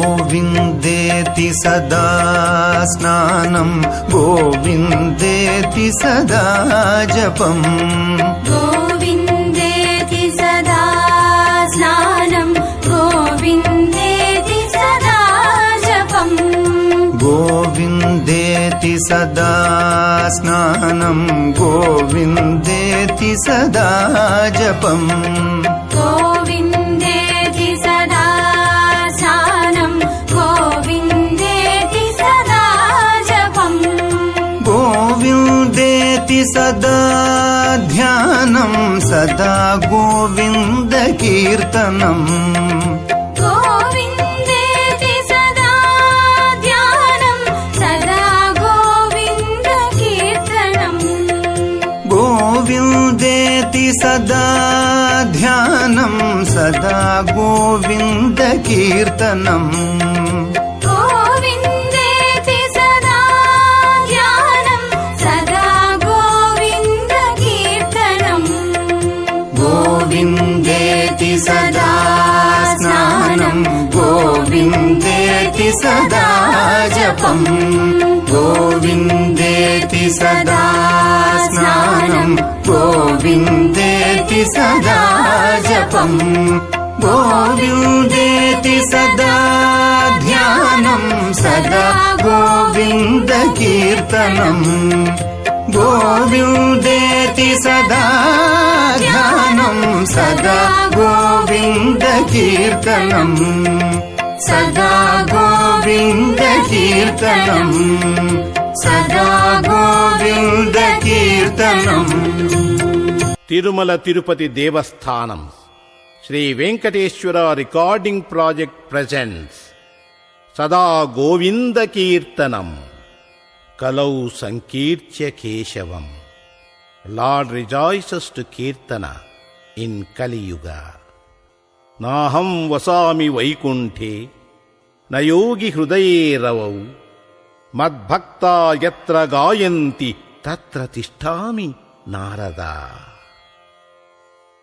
गोविन्देति सदा स्नानं गोविन्देति सदा जपम् गोविन्देति सदा स्नानं गोविन्देति सदा जपम् गोविन्देति सदा स्नानं गोविन्देति सदा जपम् गोविन्देति सदा ध्यानं सदा गोविन्दकीर्तनम् गोविन्देति सदा ध्यानं सदा गोविन्दकीर्तनम् गोविन्देति सदा ध्यानं सदा गोविन्दकीर्तनम् गोविन्देति सदा स्नानं गोविन्देति सदा जपम् गोविन्देति सदा स्नानं गोविन्देति सदा जपम् गोविन्देति सदा ध्यानं सदा गोविन्दकीर्तनम् गोविन्देति सदा ध्यानं सदा गोविन्दकीर्तनम् सदा गोविन्दकीर्तनम् सदा गोविन्दकीर्तनम् Tirumala Tirupati Devasthanam Shri Venkateswara recording project presents సదా గోవింద కీర్తనం కలౌ సంకీర్త్య కేశవం. Lord rejoices to kirtana in Kaliyuga. నాహం వసామి వైకుంఠే నయోగి హృదయే రవౌ. మద్భక్త ఎత్ర గాయంతి తత్ర తిష్టామి నారదా.